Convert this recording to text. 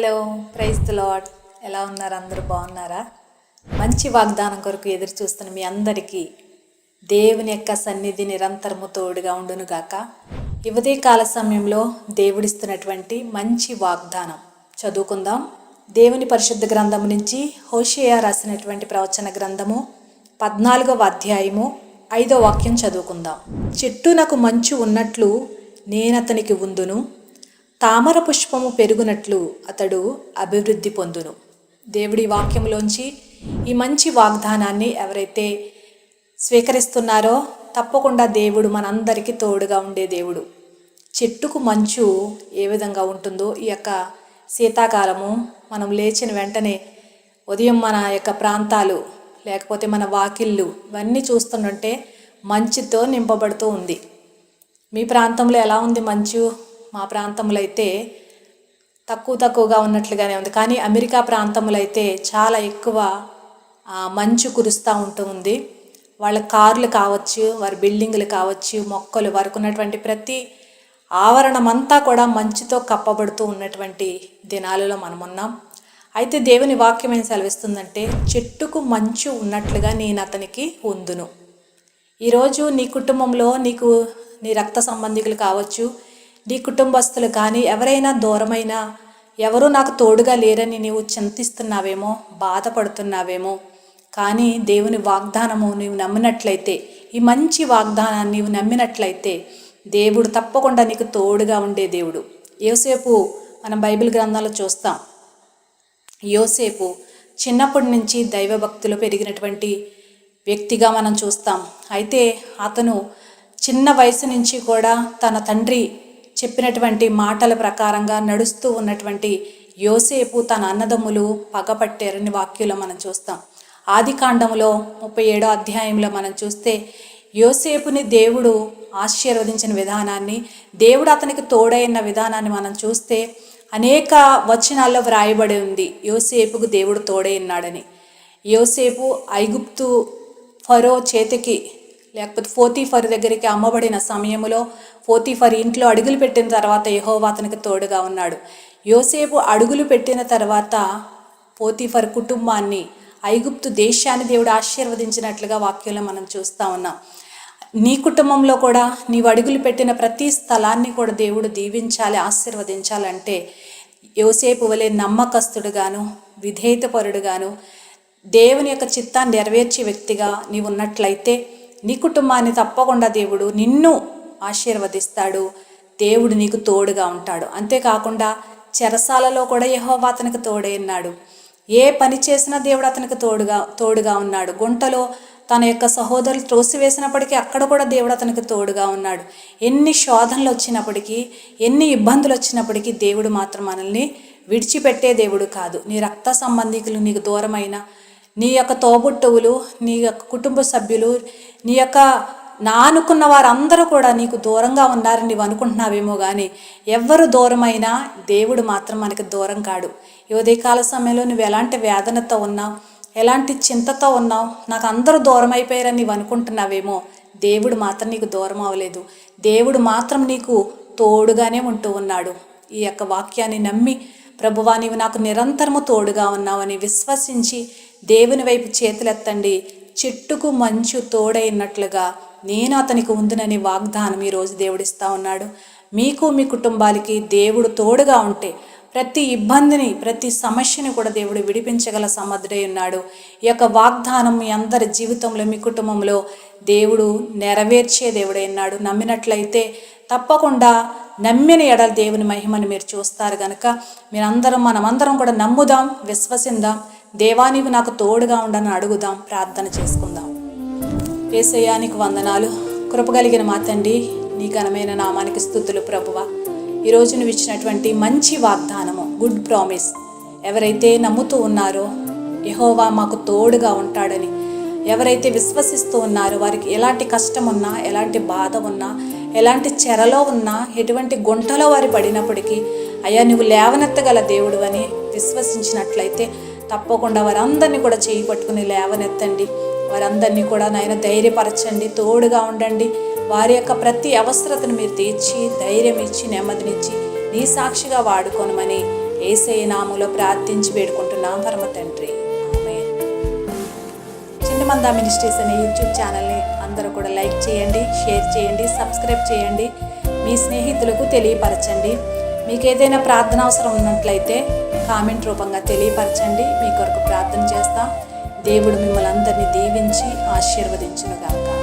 Hello praise lord ఎలా ఉన్నారు? అందరూ బాగున్నారా? మంచి వాగ్దానం కొరకు ఎదురు చూస్తున్న మీ అందరికీ దేవుని యొక్క సన్నిధి నిరంతరము తోడుగా ఉండునుగాక ఇవదే కాల సమయంలో దేవుడిస్తున్నటువంటి మంచి వాగ్దానం. చదువుకుందాం. దేవుని పరిశుద్ధ గ్రంథము నుంచి హోషియా రాసినటువంటి ప్రవచన గ్రంథము పద్నాలుగవ అధ్యాయము ఐదో వాక్యం చదువుకుందాం. చెట్టు నాకు మంచు ఉన్నట్లు నేనతనికి ఉందును. తామర పుష్పము పెరుగునట్లు అతడు అభివృద్ధి పొందును. దేవుడి వాక్యంలోంచి ఈ మంచి వాగ్దానాన్ని ఎవరైతే స్వీకరిస్తున్నారో తప్పకుండా దేవుడు మనందరికీ తోడుగా ఉండే దేవుడు. చెట్టుకు మంచు ఏ విధంగా ఉంటుందో ఈ యొక్క శీతాకాలము మనం లేచిన వెంటనే ఉదయం మన యొక్క ప్రాంతాలు లేకపోతే మన వాకిళ్ళు ఇవన్నీ చూస్తుంటే మంచుతో నింపబడుతూ ఉంది. మీ ప్రాంతంలో ఎలా ఉంది మంచు? మా ప్రాంతంలో అయితే తక్కువ తక్కువగా ఉన్నట్లుగానే ఉంది. కానీ అమెరికా ప్రాంతంలో అయితే చాలా ఎక్కువ మంచు కురుస్తూ ఉంటుంది వాళ్ళ కార్లు కావచ్చు వారి బిల్డింగులు కావచ్చు మొక్కలు వారికి ఉన్నటువంటి ప్రతి ఆవరణమంతా కూడా మంచుతో కప్పబడుతూ ఉన్నటువంటి దినాలలో మనం ఉన్నాం అయితే దేవుని వాక్యం ఏం సెలవిస్తుందంటే చెట్టుకు మంచు ఉన్నట్లుగా నేను అతనికి ఉందును. ఈరోజు నీ కుటుంబంలో నీకు నీ రక్త సంబంధికులు కావచ్చు నీ కుటుంబస్తులు కానీ ఎవరైనా దూరమైనా ఎవరూ నాకు తోడుగా లేరని నీవు చింతిస్తున్నావేమో బాధపడుతున్నావేమో. కానీ దేవుని వాగ్దానము నీవు నమ్మినట్లయితే ఈ మంచి వాగ్దానాన్ని నీవు నమ్మినట్లయితే దేవుడు తప్పకుండా నీకు తోడుగా ఉండే దేవుడు. యోసేపు మనం బైబిల్ గ్రంథాలు చూస్తాం. యోసేపు చిన్నప్పటి నుంచి దైవభక్తిలో పెరిగినటువంటి వ్యక్తిగా మనం చూస్తాం. అయితే అతను చిన్న వయసు నుంచి కూడా తన తండ్రి చెప్పినటువంటి మాటల ప్రకారంగా నడుస్తూ ఉన్నటువంటి యోసేపు తన అన్నదమ్ములు పగపట్టారని వాక్యంలో మనం చూస్తాం. ఆది కాండంలో ముప్పై ఏడో అధ్యాయంలో మనం చూస్తే యోసేపుని దేవుడు ఆశీర్వదించిన విధానాన్ని దేవుడు అతనికి తోడైన విధానాన్ని మనం చూస్తే అనేక వచనాల్లో వ్రాయబడి ఉంది. యోసేపుకు దేవుడు తోడై యోసేపు ఐగుప్తు ఫరో చేతికి లేకపోతే ఫోతీఫర్ దగ్గరికి అమ్మబడిన సమయంలో ఫోతీఫర్ ఇంట్లో అడుగులు పెట్టిన తర్వాత యెహోవా అతనికి తోడుగా ఉన్నాడు. యోసేపు అడుగులు పెట్టిన తర్వాత పోతీఫర్ కుటుంబాన్ని ఐగుప్తు దేశాన్ని దేవుడు ఆశీర్వదించినట్లుగా వాక్యంలో మనం చూస్తూ ఉన్నాం. నీ కుటుంబంలో కూడా నీవు అడుగులు పెట్టిన ప్రతి స్థలాన్ని కూడా దేవుడు దీవించాలి ఆశీర్వదించాలంటే యోసేపు వలె నమ్మకస్తుడుగాను విధేయతపరుడుగాను దేవుని యొక్క చిత్తాన్ని నెరవేర్చే వ్యక్తిగా నీవు ఉన్నట్లయితే నీ కుటుంబాన్ని తప్పకుండా దేవుడు నిన్ను ఆశీర్వదిస్తాడు. దేవుడు నీకు తోడుగా ఉంటాడు. అంతేకాకుండా చెరసాలలో కూడా యహోవా అతనికి తోడై ఉన్నాడు. ఏ పని చేసినా దేవుడు అతనికి తోడుగా తోడుగా ఉన్నాడు. గుంటలో తన యొక్క సహోదరులు త్రోసివేసినప్పటికీ అక్కడ కూడా దేవుడు అతనికి తోడుగా ఉన్నాడు. ఎన్ని శోధనలు వచ్చినప్పటికీ ఎన్ని ఇబ్బందులు వచ్చినప్పటికీ దేవుడు మాత్రం మనల్ని విడిచిపెట్టే దేవుడు కాదు. నీ రక్త సంబంధికులు నీకు దూరమైన నీ యొక్క తోబుట్టువులు నీ యొక్క కుటుంబ సభ్యులు నీ యొక్క నా అనుకున్న వారందరూ కూడా నీకు దూరంగా ఉన్నారని నీవు అనుకుంటున్నావేమో కానీ ఎవ్వరు దూరమైనా దేవుడు మాత్రం మనకి దూరం కాడు. ఈ ఉదయకాల సమయంలో నువ్వు ఎలాంటి వేదనతో ఉన్నావు ఎలాంటి చింతతో ఉన్నావు నాకు అందరూ దూరం అయిపోయారని నీవు అనుకుంటున్నావేమో దేవుడు మాత్రం నీకు దూరం అవ్వలేదు. దేవుడు మాత్రం నీకు తోడుగానే ఉంటూ ఉన్నాడు. ఈ యొక్క వాక్యాన్ని నమ్మి ప్రభువా నీవు నాకు నిరంతరము తోడుగా ఉన్నావని విశ్వసించి దేవుని వైపు చేతులెత్తండి. చెట్టుకు మంచు తోడైనట్లుగా నేను అతనికి ఉందునని వాగ్దానం ఈరోజు దేవుడిస్తా ఉన్నాడు. మీకు మీ కుటుంబాలకి దేవుడు తోడుగా ఉంటే ప్రతి ఇబ్బందిని ప్రతి సమస్యని కూడా దేవుడు విడిపించగల సమర్థుడై ఉన్నాడు. ఈ యొక్క వాగ్దానం మీ అందరి జీవితంలో మీ కుటుంబంలో దేవుడు నెరవేర్చే దేవుడై ఉన్నాడు. నమ్మినట్లయితే తప్పకుండా నమ్మిన ఎడల దేవుని మహిమని మీరు చూస్తారు కనుక మీరందరం మనమందరం కూడా నమ్ముదాం విశ్వసిందాం దేవానివి నాకు తోడుగా ఉండని అడుగుదాం ప్రార్థన చేసుకుందాం. ఏసయ్యానికి వందనాలు. కృపగలిగిన మా తండ్రి నీ ఘనమైన నామానికి స్థుతులు ప్రభువ. ఈరోజు నువ్వు ఇచ్చినటువంటి మంచి వాగ్దానము గుడ్ ప్రామిస్. ఎవరైతే నమ్ముతూ ఉన్నారో యహోవా మాకు తోడుగా ఉంటాడని ఎవరైతే విశ్వసిస్తూ ఉన్నారో వారికి ఎలాంటి కష్టం ఉన్నా ఎలాంటి బాధ ఉన్నా ఎలాంటి చెరలో ఉన్నా ఎటువంటి గుంటలో వారి పడినప్పటికీ అయ్యా నువ్వు లేవనెత్తగల దేవుడు అని విశ్వసించినట్లయితే తప్పకుండా వారందరినీ కూడా చేయి పట్టుకుని లేవనెత్తండి. వారందరినీ కూడా నాయన ధైర్యపరచండి తోడుగా ఉండండి. వారి యొక్క ప్రతి అవసరతను మీరు తీర్చి ధైర్యం ఇచ్చి నెమ్మదినిచ్చి నీ సాక్షిగా వాడుకోనమని ఏసై నాములో ప్రార్థించి వేడుకుంటున్నాం. పరమ తండ్రి. చిన్నమంద మినిస్ట్రీస్ అనే యూట్యూబ్ ఛానల్ని అందరూ కూడా లైక్ చేయండి షేర్ చేయండి సబ్స్క్రైబ్ చేయండి. మీ స్నేహితులకు తెలియపరచండి. మీకు ఏదైనా ప్రార్థన అవసరం ఉన్నట్లయితే కామెంట్ రూపంగా తెలియపరచండి. మీ కొరకు ప్రార్థన చేస్తాం. దేవుడు మిమ్మల్ని అందరినీ దీవించి ఆశీర్వదించునుగాక.